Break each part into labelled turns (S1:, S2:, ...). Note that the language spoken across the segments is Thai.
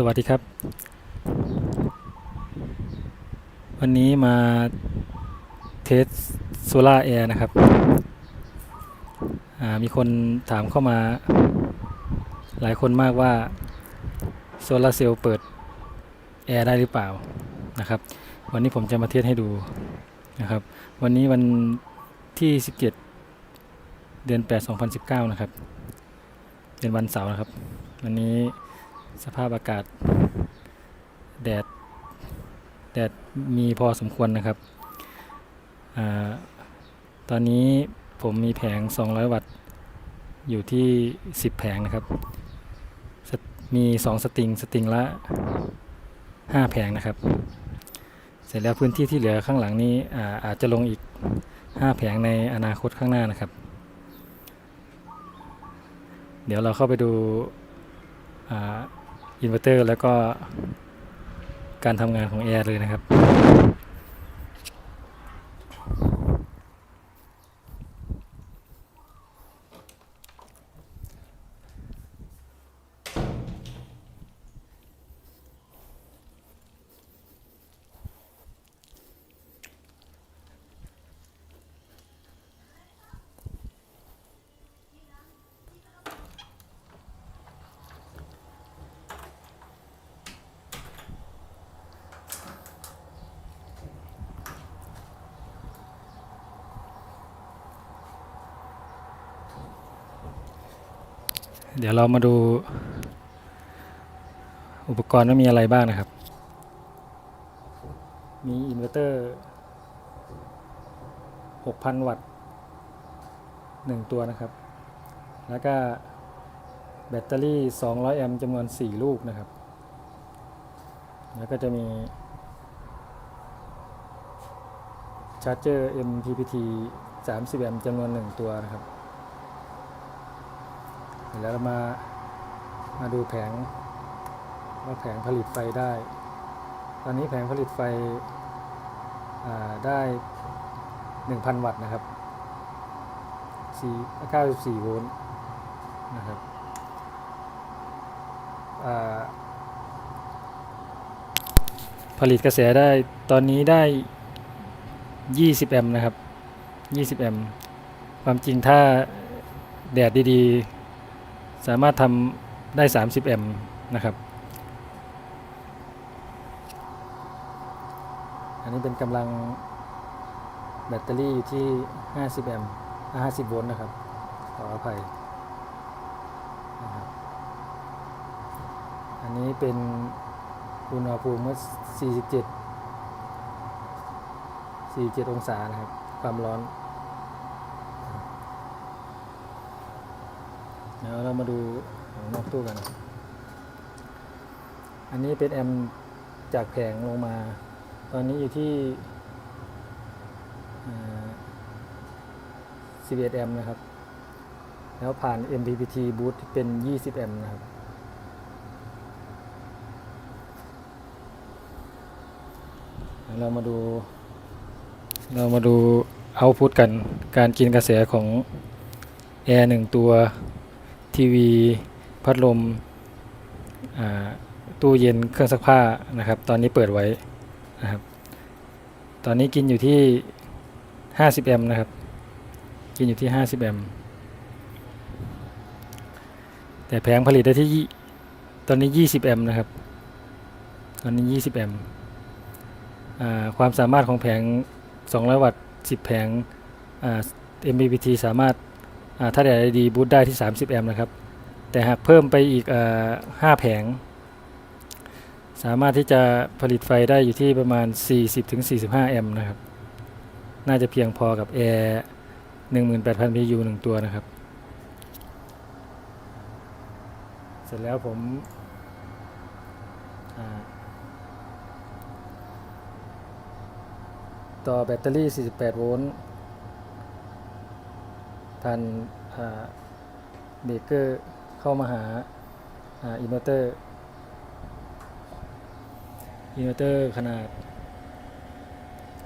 S1: สวัสดีครับ วันนี้มาเทสโซล่าแอร์นะครับ มีคนถามเข้ามา หลายคนมากว่าโซล่าเซลล์เปิดแอร์ได้หรือเปล่านะครับ วันนี้ผมจะมาเทสให้ดูนะครับ วันนี้วันที่ 17 เดือน 8 2019 นะครับ เป็นวันเสาร์นะครับ วันนี้ สภาพอากาศ แดด แดดมีพอสมควรนะครับอตอนนี้ผมมีแผง 200 วัตต์ อยู่ที่ 10 แผงนะครับ มี 2 สติง สติงละ 5 แผงนะครับ เสร็จแล้วพื้นที่ที่เหลือข้างหลังนี้อาอาจจะลงอีก 5 แผงในอนาคตข้างหน้านะครับ เดี๋ยวเราเข้าไปดูอิ อินเวอร์เตอร์แล้วก็การทำงานของแอร์เลยนะครับ เดี๋ยวเรามาดู อุปกรณ์ว่ามีอะไรบ้างนะครับ มีอินเวอร์เตอร์ 6,000 วัตต์1ตัวนะครับ แล้วก็แบตเตอรี่ 200 แอมป์จำนวน 4 ลูกนะครับ แล้วก็จะมีชาร์จเจอร์ MPPT 30 แอมป์จำนวน 1 ตัวนะครับ เดี๋ยวเรามามาดูแผงว่าแผงผลิตไฟได้ ตอนนี้แผงผลิตไฟได้ 1,000 วัตต์นะครับ94โวลต์นะครับผลิตกระแสได้ตอนนี้ได้ 20 แอมป์นะครับ 20 แอมป์ความจริงถ้าแดดดีๆ สามารถทำได้ 30 แอมป์นะครับ อันนี้เป็นกำลังแบตเตอรี่อยู่ที่ 50 แอมป์50 โวลต์นะครับ ขออภัยนะครับอันนี้เป็นอุณหภูมิเมื่อ 47 47 องศานะครับ ความร้อน เดี๋ยวเรามาดูของนอกตู้กัน อันนี้เป็นแอมจากแผงลงมา ตอนนี้อยู่ที่11แอมนะครับ แล้วผ่าน MPPT boot เป็น 20แอมนะครับ เรามาดู เรามาดูเอาพุตกัน การกินกระแสของแอร์หนึ่งตัว ทีวี พัดลมตู้เย็นเครื่องซักผ้านะครับ ตอนนี้เปิดไว้นะครับ ตอนนี้กินอยู่ที่ 50 แอมป์นะครับ กินอยู่ที่ 50 แอมป์แต่แผงผลิตได้ที่ตอนนี้ 20 แอมป์นะครับ ตอนนี้ 20 แอมป์ความสามารถของแผง 200 วัตต์ 10 แผง MPPT สามารถ ถ้าแดดดีบูตได้ที่ 30 แอมป์นะครับ แต่หากเพิ่มไปอีกอ5แผง สามารถที่จะผลิตไฟได้อยู่ที่ประมาณ 40-45 แอมป์นะครับ น่าจะเพียงพอกับแอร์18,000 PU 1 ตัวนะครับ เสร็จแล้วผมต่อแบตเตอรี่ 48 โวลต์ ผ่านเบรกเกอร์เข้ามาหาอินเวอร์เตอร์อินเวอร์เตอร์ขนาด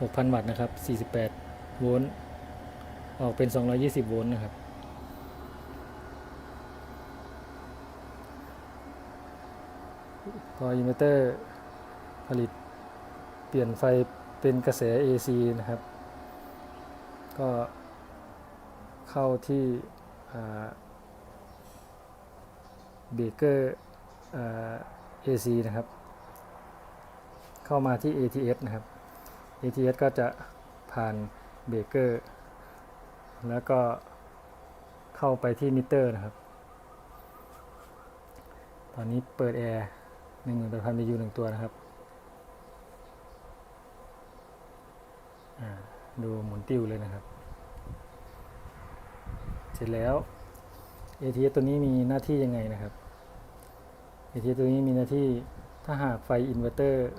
S1: 6,000 วัตต์นะครับ 48 โวลต์ ออกเป็น 220 โวลต์นะครับ พออินเวอร์เตอร์ผลิตเปลี่ยนไฟเป็นกระแส AC นะครับ ก็ เข้าที่เบเกอร์ AC นะครับ เข้ามาที่ ATS นะครับ ATS ก็จะผ่านเบเกอร์แล้วก็เข้าไปที่มิเตอร์นะครับ ตอนนี้เปิดแอร์1 8 0 0 0 BTU หนึ่งตัวนะครับ ดูหมุนติ้วเลยนะครับ เสร็จแล้ว ATS ตัวนี้มีหน้าที่ยังไงนะครับ ATS ตัวนี้มีหน้าที่ถ้าหากไฟอินเวอร์เตอร์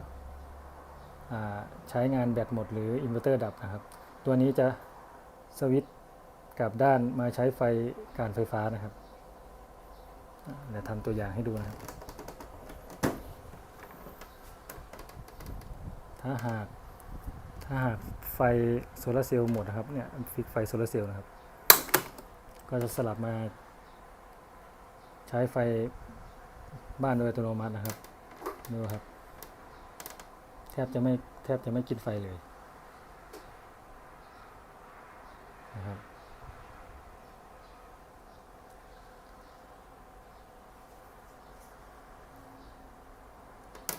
S1: ใช้งานแบตหมดหรืออินเวอร์เตอร์ดับนะครับ ตัวนี้จะสวิตช์กลับด้านมาใช้ไฟการไฟฟ้านะครับเดี๋ยวทำตัวอย่างให้ดูนะครับ ถ้าหากถ้าหากไฟโซลาเซลล์หมดนะครับเนี่ยฟิกไฟโซลาเซลล์นะครับ ก็จะสลับมา ใช้ไฟบ้านโดยอัตโนมัตินะครับดูครับ แทบจะไม่แทบจะไม่กินไฟเลยนะครับ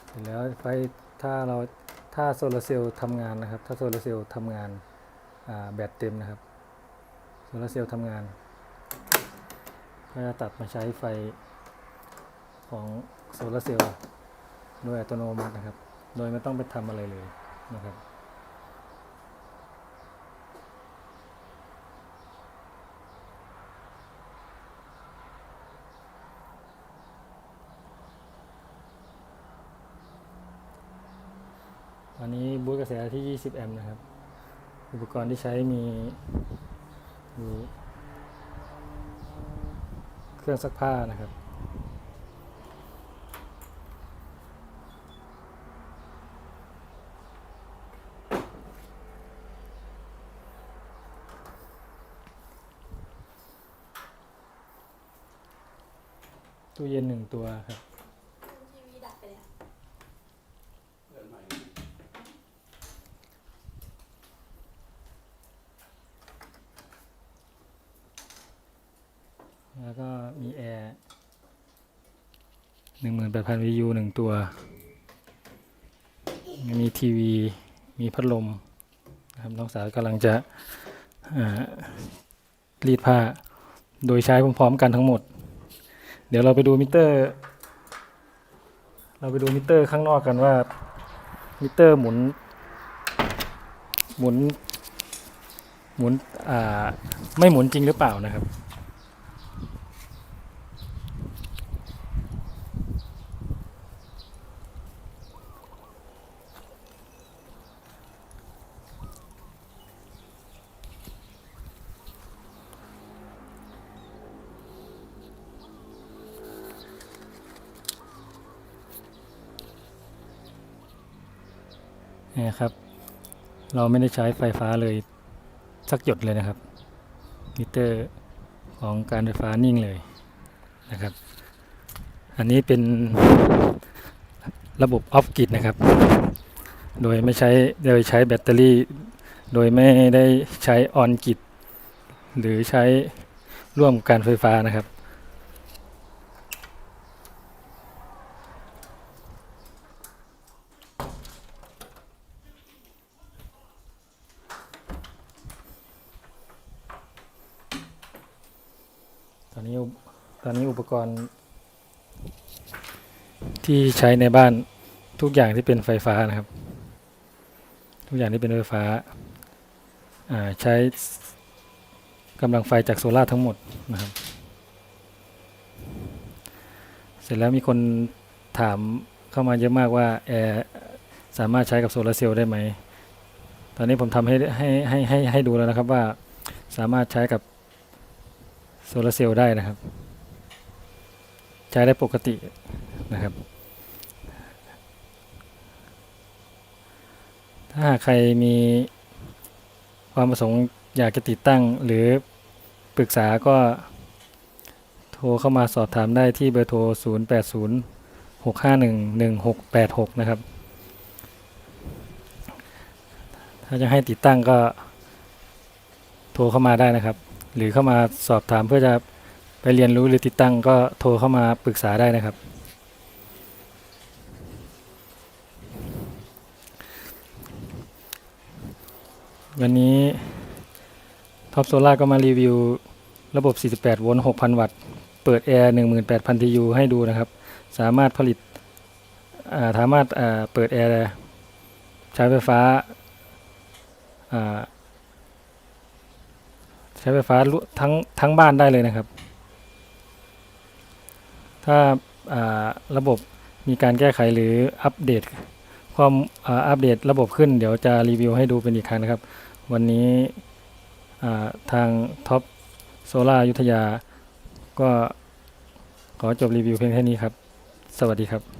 S1: เสร็จแล้วไฟถ้าเราถ้าโซลาร์เซลล์ทำงานนะครับ ถ้าโซลาร์เซลล์ทำงานแบตเต็มนะครับโซลาร์เซลล์ทำงาน ก็จะตัดมาใช้ไฟของโซลาร์เซลล์โดยอัตโนมัตินะครับ โดยไม่ต้องไปทำอะไรเลยนะครับตอนนี้บูตกระแสที่ 20 แอมป์นะครับ อุปกรณ์ที่ใช้มีมี เครื่องซักผ้านะครับ ตู้เย็นหนึ่งตัวครับ
S2: ทีวีดับไปแล้ว
S1: แล้วก็มีแอร์หนึ่งหมื่นแปดพันวิวหนึ่งตัว มีทีวี มีพัดลมนะครับน้องสาวกำลังจะรีดผ้า โดยใช้พร้อมๆกันทั้งหมด เดี๋ยวเราไปดูมิเตอร์ เราไปดูมิเตอร์ข้างนอกกันว่า มิเตอร์หมุน หมุน หมุน อ่า ไม่หมุนจริงหรือเปล่านะครับ นี่ครับ เราไม่ได้ใช้ไฟฟ้าเลยสักหยดเลยนะครับ มิเตอร์ของการไฟฟ้านิ่งเลยนะครับ อันนี้เป็นระบบออฟกิดนะครับ โดยไม่ใช้โดยใช้แบตเตอรี่ โดยไม่ได้ใช้ออนกิดหรือใช้ร่วมการไฟฟ้านะครับ ตอนนี้อุป ตอนนี้อุปกรณ์ ที่ใช้ในบ้านทุกอย่างที่เป็นไฟฟ้านะครับ ทุกอย่างที่เป็นไฟฟ้าาใช้กำลังไฟจากโซลาร์ทั้งหมดนะครับ เสร็จแล้วมีคนถามเข้ามาเยอะมากว่าแอร์สามารถใช้กับโซลาร์เซลล์ได้ไหม ตอนนี้ผมทำให้ให้ให้ให้ให้ดูแล้วนะครับว่าสามารถใช้กับโซลาร์เซลล์ได้นะครับ ใช้ได้ปกตินะครับ ถ้าหากใครมีความประสงค์อยากจะติดตั้งหรือปรึกษาก็โทรเข้ามาสอบถามได้ที่เบอร์โทร 0 8 0หกห้าหนึ่งหนึ่งหกแปดหกนะครับ ถ้าจะให้ติดตั้งก็โทรเข้ามาได้นะครับ หรือเข้ามาสอบถามเพื่อจะ ไปเรียนรู้หรือติดตั้งก็โทรเข้ามาปรึกษาได้นะครับ วันนี้ท็อปโซล่าก็มารีวิวระบบ 48 โวลต์ 6,000 วัตต์ เปิดแอร์ 18,000 TU ให้ดูนะครับ สามารถผลิตาสามารถาเปิดแอร์ใช้ไฟฟ้าาใช้ไฟฟ้าทั้งทั้งบ้านได้เลยนะครับ ถ้าาระบบมีการแก้ไขหรืออัปเดตความอัปเดตระบบขึ้น เดี๋ยวจะรีวิวให้ดูเป็นอีกครั้งนะครับ วันนี้าทางท็อปโซล่ายุทธยา ก็ขอจบรีวิวเพียงแค่นี้ครับ สวัสดีครับ